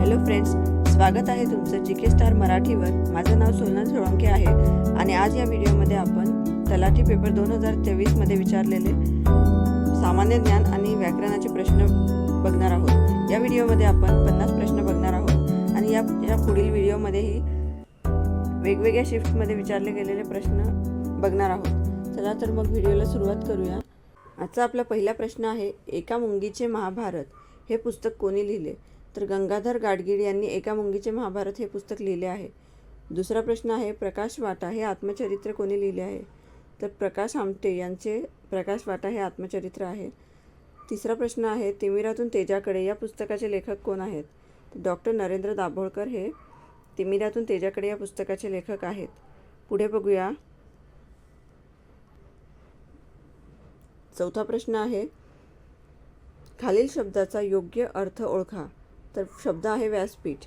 Hello friends स्वागत आहे तुमचं जी के स्टार मराठीवर. माझं नाव सोनल सोळंके आहे आणि आज या व्हिडिओमध्ये आपण तलाठी पेपर दोन हजार तेवीसमध्ये विचारलेले सामान्य ज्ञान आणि व्याकरणाचे प्रश्न बघणार आहोत. या व्हिडिओमध्ये आपण पन्नास प्रश्न बघणार आहोत आणि या या पुढील व्हिडिओमध्येही वेगवेगळ्या शिफ्टमध्ये विचारले गेलेले प्रश्न बघणार आहोत. चला तर मग व्हिडिओला सुरुवात करूया. आजचा आपला पहिला प्रश्न आहे एका मुंगीचे महाभारत हे पुस्तक कोणी लिहिले? तर गंगाधर गाडगीळ यांनी एका मुंगीचे महाभारत हे पुस्तक लिहिले आहे. दुसरा प्रश्न आहे प्रकाश वाटा हे आत्मचरित्र कोणी लिहिले आहे? तर प्रकाश आमटे यांचे प्रकाश वाटा हे आत्मचरित्र आहे. तिसरा प्रश्न आहे तिमिरातून तेजाकडे या पुस्तकाचे लेखक कोण आहेत? डॉक्टर नरेंद्र दाभोळकर हे तिमिरातून तेजाकडे या पुस्तकाचे लेखक आहेत. पुढे बघूया. चौथा प्रश्न आहे खालील शब्दाचा योग्य अर्थ ओळखा. तर शब्द आहे व्यासपीठ.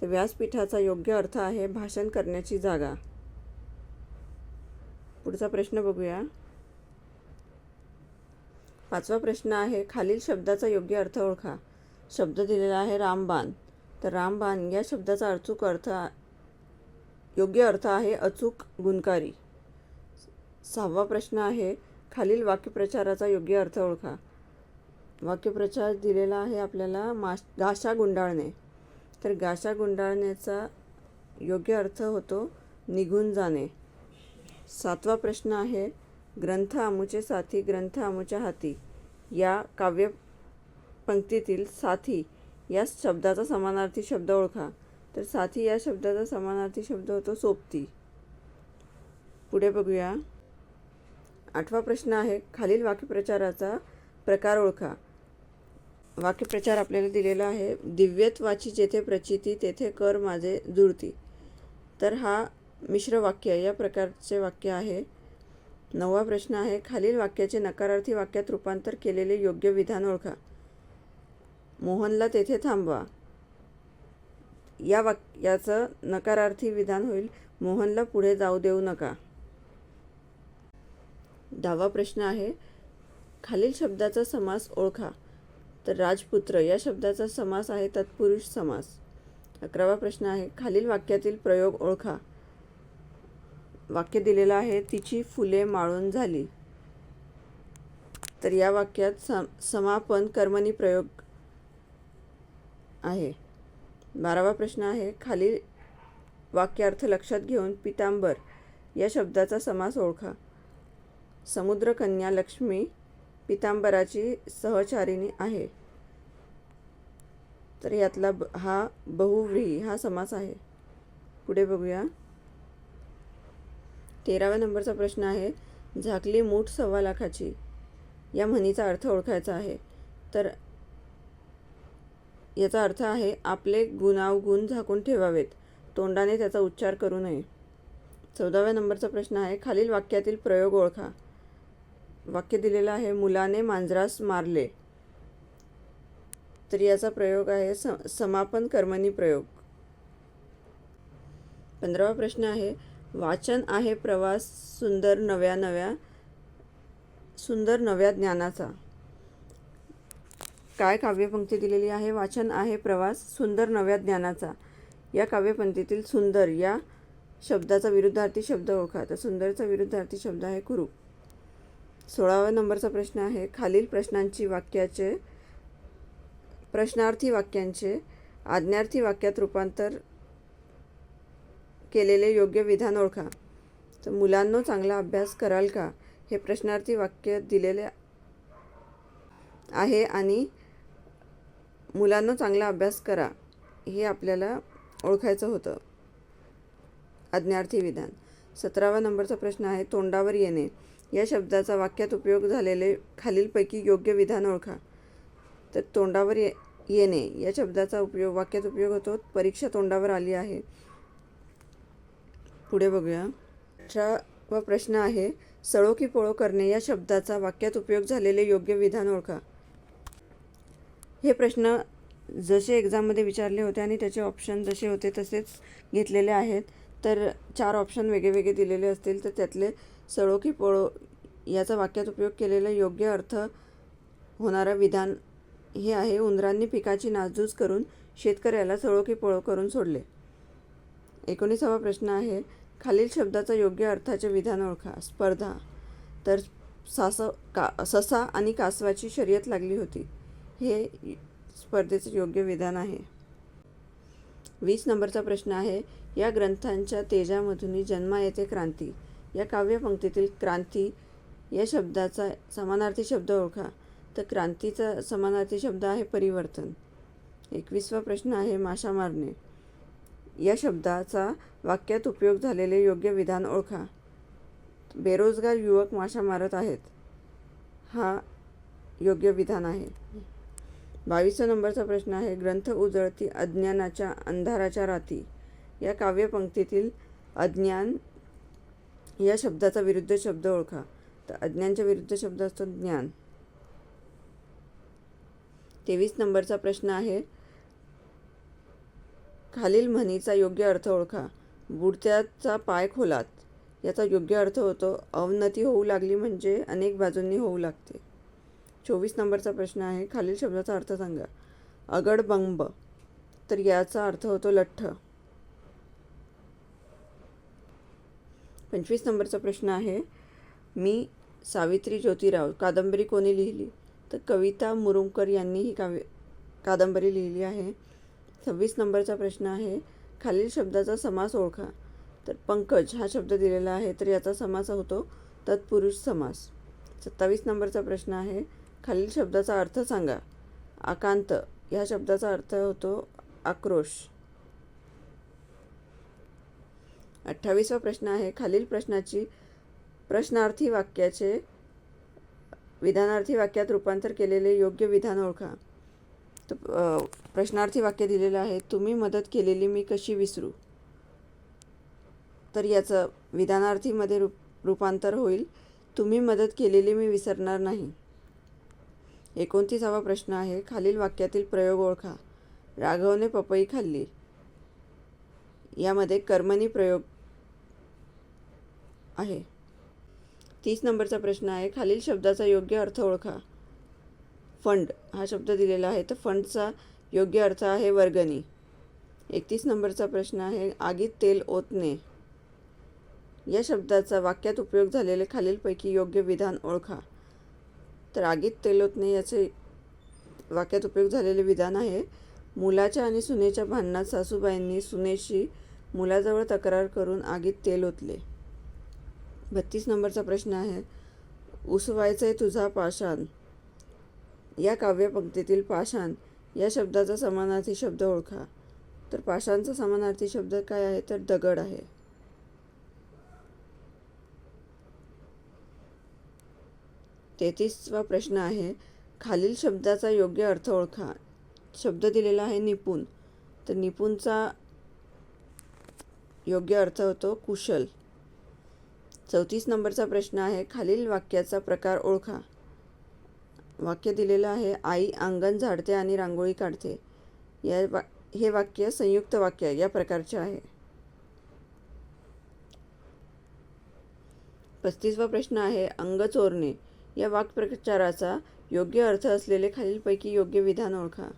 तर व्यासपीठाचा योग्य अर्थ आहे भाषण करण्याची जागा. पुढचा प्रश्न बघूया. पाचवा प्रश्न आहे खालील शब्दाचा योग्य अर्थ ओळखा. शब्द दिलेला आहे रामबाण. तर रामबाण या शब्दाचा अचूक अर्थ योग्य अर्थ आहे अचूक गुणकारी. सहावा प्रश्न आहे खालील वाक्यप्रचाराचा योग्य अर्थ ओळखा. वाक्यप्रचार दिलेला आहे आपल्याला माश गाशा गुंडाळणे. तर गाशा गुंडाळण्याचा योग्य अर्थ होतो निघून जाणे. सातवा प्रश्न आहे ग्रंथ आमुचे साथी ग्रंथ आमुच्या हाती. या काव्य पंक्तीतील साथी या शब्दाचा समानार्थी शब्द ओळखा. तर साथी या शब्दाचा समानार्थी शब्द होतो सोबती. पुढे बघूया. आठवा प्रश्न आहे खालील वाक्यप्रचाराचा प्रकार ओळखा. वाक्यप्रचार आपल्याला दिलेला आहे दिव्यत्वाची जेथे प्रचिती तेथे कर माझे जुळती. तर हा मिश्र वाक्य या प्रकारचे वाक्य आहे. नववा प्रश्न आहे खालील वाक्याचे नकारार्थी वाक्यात रूपांतर केलेले योग्य विधान ओळखा. मोहनला तेथे थांबवा. या वाक्याचं नकारार्थी विधान होईल. मोहनला पुढे जाऊ देऊ नका. दहावा प्रश्न आहे खालील शब्दाचा समास ओळखा. तर राजपुत्र या शब्दाचा समास आहे तत्पुरुष समास. अकरावा प्रश्न आहे खालील वाक्यातील प्रयोग ओळखा. वाक्य दिलेलं आहे तिची फुले माळून झाली. तर या वाक्यात सम समापन कर्मणी प्रयोग आहे. बारावा प्रश्न आहे खालील वाक्यार्थ लक्षात घेऊन पितांबर या शब्दाचा समास ओळखा. समुद्रकन्या लक्ष्मी पितांबराची सहचारिणी आहे. तर यातला ब हा बहुव्रीही हा समास आहे. पुढे बघूया. तेराव्या नंबरचा प्रश्न आहे झाकली मूठ सव्वा लाखाची. या म्हणीचा अर्थ ओळखायचा आहे. तर याचा अर्थ आहे आपले गुणावगुण झाकून ठेवावेत. तोंडाने त्याचा उच्चार करू नये. चौदाव्या नंबरचा प्रश्न आहे खालील वाक्यातील प्रयोग ओळखा. वाक्य दिलेलं आहे मुलाने मांजरास मारले. तर याचा प्रयोग आहे स समापन कर्मणी प्रयोग. पंधरावा प्रश्न आहे वाचन आहे प्रवास सुंदर नव्या नव्या सुंदर नव्या ज्ञानाचा. काय काव्यपंक्ती दिलेली आहे? वाचन आहे प्रवास सुंदर नव्या ज्ञानाचा. या काव्यपंक्तीतील सुंदर या शब्दाचा विरुद्धार्थी शब्द ओळखा. तर सुंदरचा विरुद्धार्थी शब्द आहे कुरूप सोळाव्या नंबरचा प्रश्न आहे. खालील प्रश्नांची वाक्याचे प्रश्नार्थी वाक्यांचे आज्ञार्थी वाक्यात रूपांतर केलेले योग्य विधान ओळखा. तर मुलांनो चांगला अभ्यास कराल का? हे प्रश्नार्थी वाक्य दिलेले आहे आणि मुलांनो चांगला अभ्यास करा. हे आपल्याला ओळखायचं होतं. आज्ञार्थी विधान. सतरावा नंबरचा प्रश्न आहे. तोंडावर येणे. या शब्दाचा वाक्यात उपयोग झालेले खालीलपैकी योग्य विधान ओळखा. तर तोंडावर ये येणे या शब्दाचा उपयोग वाक्यात उपयोग होतो. परीक्षा तोंडावर आली आहे. पुढे बघूया. व प्रश्न आहे सळो की पोळो करणे या शब्दाचा वाक्यात उपयोग झालेले योग्य विधान ओळखा. हे प्रश्न जसे एक्झाममध्ये विचारले होते आणि त्याचे ऑप्शन जसे होते तसेच घेतलेले आहेत. तर चार ऑप्शन वेगळे वेगळे दिलेले असतील तर त्यातले सळो की पोळो याचा वाक्यात उपयोग केलेला योग्य अर्थ होणारं विधान हे आहे. उंदरांनी पिकाची नासधूस करून शेतकऱ्याला सळो की पळो करून सोडले. एकोणीसावा प्रश्न आहे खालील शब्दाचा योग्य अर्थाचे विधान ओळखा. स्पर्धा. तर सासव का ससा आणि कासवाची शर्यत लागली होती. हे स्पर्धेचे योग्य विधान आहे. वीस नंबरचा प्रश्न आहे या ग्रंथांच्या तेजामधून जन्मा येते क्रांती. या काव्यपंक्तीतील क्रांती या शब्दाचा समानार्थी शब्द ओळखा. तर क्रांतीचा समानार्थी शब्द आहे परिवर्तन. एकवीसवा प्रश्न आहे माशा मारणे. या शब्दाचा वाक्यात उपयोग झालेले योग्य विधान ओळखा. बेरोजगार युवक माशा मारत आहेत. हा योग्य विधान आहे. बावीसचा नंबरचा प्रश्न आहे ग्रंथ उजळती अज्ञानाच्या अंधाराच्या राती. या काव्यपंक्तीतील अज्ञान या शब्दाचा विरुद्ध शब्द ओळखा. तर अज्ञानच्या विरुद्ध शब्द असतो ज्ञान. तेवीस नंबरचा प्रश्न आहे खालील म्हणीचा योग्य अर्थ ओळखा. बुडत्याचा पाय खोलात. याचा योग्य अर्थ होतो अवनती होऊ लागली म्हणजे अनेक बाजूंनी होऊ लागते. चोवीस नंबरचा प्रश्न आहे खालील शब्दाचा अर्थ सांगा. अगडबंब तर याचा अर्थ होतो लठ्ठ. पंचवीस नंबरचा प्रश्न आहे मी सावित्री ज्योतिराव कादंबरी कोणी लिहिली? तर कविता मुरुंकर यांनी ही काव्य कादंबरी लिहिली आहे. सव्वीस नंबरचा प्रश्न आहे खालील शब्दाचा समास ओळखा. तर पंकज हा शब्द दिलेला आहे तर याचा समास होतो तत्पुरुष समास. सत्तावीस नंबरचा प्रश्न आहे खालील शब्दाचा अर्थ सांगा. आकांत ह्या शब्दाचा अर्थ होतो आक्रोश. अठ्ठावीसवा प्रश्न आहे खालील प्रश्नाची प्रश्नार्थी वाक्याचे विधानार्थी वाक्यात रूपांतर केलेले योग्य विधान ओळखा. तर प्रश्नार्थी वाक्य दिलेलं आहे तुम्ही मदत केलेली मी कशी विसरू? तर याचं विधानार्थीमध्ये रूप रूपांतर होईल तुम्ही मदत केलेली मी विसरणार नाही. एकोणतीसावा प्रश्न आहे खालील वाक्यातील प्रयोग ओळखा. राघवने पपई खाल्ली. यामध्ये कर्मणी प्रयोग आहे. तीस नंबरचा प्रश्न आहे. खालील शब्दाचा योग्य अर्थ ओळखा. फंड. हा शब्द दिलेला आहे. तर फंडचा योग्य अर्थ आहे वर्गणी. एकतीस नंबरचा प्रश्न आहे. आगीत तेल ओतणे. या शब्दाचा वाक्यात उपयोग झालेले खालीलपैकी योग्य विधान ओळखा. तर आगीत तेल ओतणे याचे वाक्यात उपयोग झालेले विधान आहे. मुलाच्या आणि सुनेच्या भांडणात सासूबाईंनी सुनेशी मुलाजवळ तक्रार करून आगीत तेल ओतले. बत्तीस नंबरचा प्रश्न आहे. उसवायचं आहे तुझा पाषाण. या काव्यपंक्तीतील पाषाण या शब्दाचा समानार्थी शब्द ओळखा. तर पाषाणचा समानार्थी शब्द काय आहे? तर दगड आहे. तेहतीसवा प्रश्न आहे खालील शब्दाचा योग्य अर्थ ओळखा. शब्द दिलेला आहे निपुण. तर निपुणचा योग्य अर्थ होतो कुशल. चौतीस नंबरचा प्रश्न आहे. खालील वाक्याचा प्रकार ओळखा. वाक्य दिलेलं आहे आई अंगण झाडते आणि रांगोळी काढते. या वा हे वाक्य संयुक्त वाक्य या प्रकारचे आहे. पस्तीसवा प्रश्न आहे अंग चोरणे. या वाक्प्रचाराचा योग्य अर्थ असलेले खालीलपैकी योग्य विधान ओळखा.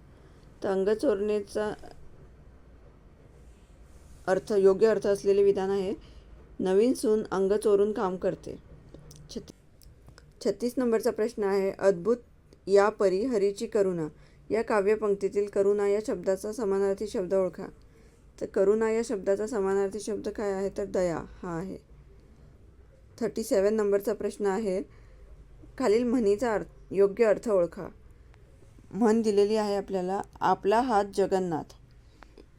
तर अंग चोरणेचा अर्थ योग्य अर्थ असलेले विधान आहे. नवीन सून अंग चोरून काम करते. छत्ती छत्तीस नंबरचा प्रश्न आहे अद्भुत या परी हरीची करुणा. या काव्यपंक्तीतील करुणा या शब्दाचा समानार्थी शब्द ओळखा. तर करुणा या शब्दाचा समानार्थी शब्द काय आहे? तर दया हा आहे. थर्टी सेवन नंबरचा प्रश्न आहे खालील म्हणीचा अर्थ योग्य अर्थ ओळखा. म्हण दिलेली आहे आपल्याला आपला हात जगन्नाथ.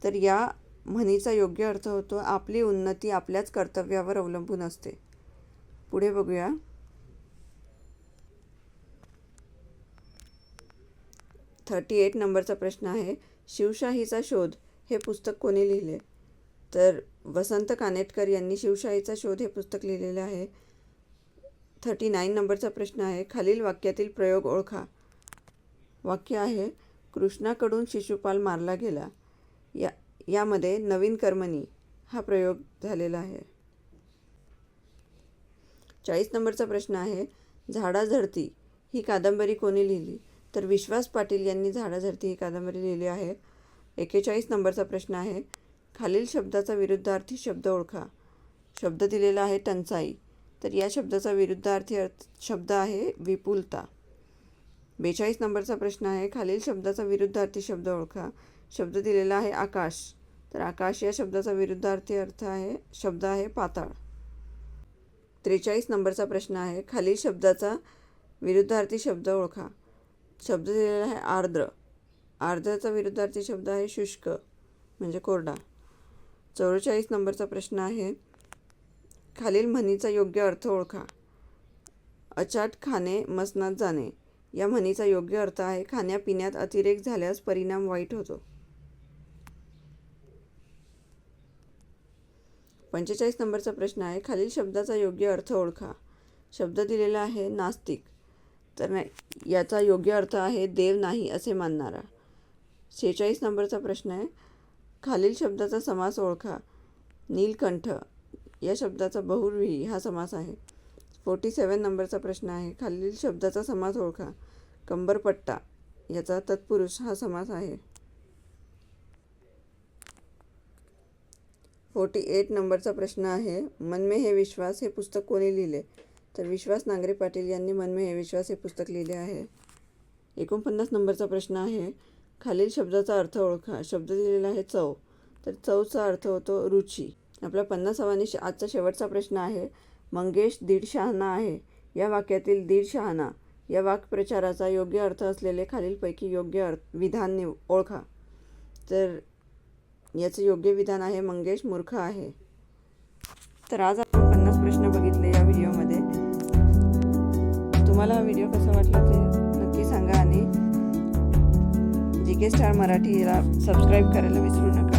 तर या म्हणीचा योग्य अर्थ होतो आपली उन्नती आपल्याच कर्तव्यावर अवलंबून असते. पुढे बघूया. थर्टी एट नंबरचा प्रश्न आहे. शिवशाहीचा शोध हे पुस्तक कोणी लिहिले? तर वसंत कानेटकर यांनी शिवशाहीचा शोध हे पुस्तक लिहिलेलं आहे. थर्टी नाईन नंबरचा प्रश्न आहे. खालील वाक्यातील प्रयोग ओळखा. वाक्य आहे कृष्णाकडून शिशुपाल मारला गेला. यामध्ये नवीन कर्मणी हा प्रयोग झालेला आहे. चाळीस नंबरचा प्रश्न आहे झाडाझडती ही कादंबरी कोणी लिहिली? तर विश्वास पाटील यांनी झाडाझडती ही कादंबरी लिहिली आहे. एकेचाळीस नंबरचा प्रश्न आहे खालील शब्दाचा विरुद्धार्थी शब्द ओळखा. शब्द दिलेला आहे टंचाई तर या शब्दाचा विरुद्धार्थी अर्थ शब्द आहे विपुलता. बेचाळीस नंबरचा प्रश्न आहे खालील शब्दाचा विरुद्धार्थी शब्द ओळखा. शब्द दिलेला आहे आकाश तर आकाश या शब्दाचा विरुद्धार्थी अर्थ आहे शब्द आहे पाताळ. त्रेचाळीस नंबरचा प्रश्न आहे खालील शब्दाचा विरुद्धार्थी शब्द ओळखा. शब्द दिलेला आहे आर्द्र. आर्द्रचा विरुद्धार्थी शब्द आहे शुष्क म्हणजे कोरडा. चौवेचाळीस नंबरचा प्रश्न आहे खालील म्हणीचा योग्य अर्थ ओळखा. अचाट खाणे मसनात जाणे. या म्हणीचा योग्य अर्थ आहे खाण्यापिण्यात अतिरेक झाल्यास परिणाम वाईट होतो. पंचेचाळीस नंबरचा प्रश्न आहे. खालील शब्दाचा योग्य अर्थ ओळखा. शब्द दिलेला आहे नास्तिक. तर नाही याचा योग्य अर्थ आहे देव नाही असे मानणारा. शेहेचाळीस नंबरचा प्रश्न आहे. खालील शब्दाचा समास ओळखा. नीलकंठ या शब्दाचा बहुव्रीही हा समास आहे. फोर्टी सेवन नंबरचा प्रश्न आहे. खालील शब्दाचा समास ओळखा. कंबरपट्टा याचा तत्पुरुष हा समास आहे. फोर्टी एट नंबरचा प्रश्न आहे. मनमे हे विश्वास हे पुस्तक कोणी लिहिले? तर विश्वास नांगरे पाटील यांनी मनमे हे विश्वास हे पुस्तक लिहिले आहे. एकोणपन्नास नंबरचा प्रश्न आहे. खालील शब्दाचा अर्थ ओळखा. शब्द दिलेला आहे चव. तर चवचा अर्थ होतो रुची. आपला पन्नासावा आणि आजचा शेवटचा प्रश्न आहे. मंगेश दीड शहाणा आहे. या वाक्यातील दीड शहाणा या वाक्प्रचाराचा योग्य अर्थ असलेले खालीलपैकी योग्य अर्थ विधान निव ओळखा. तर याचं योग्य विधान आहे मंगेश मूर्ख आहे. तर आज आपण पन्नास प्रश्न बघितले या व्हिडिओमध्ये. तुम्हाला हा व्हिडिओ कसा वाटला ते नक्की सांगा आणि जी के स्टार मराठीला सबस्क्राईब करायला विसरू नका.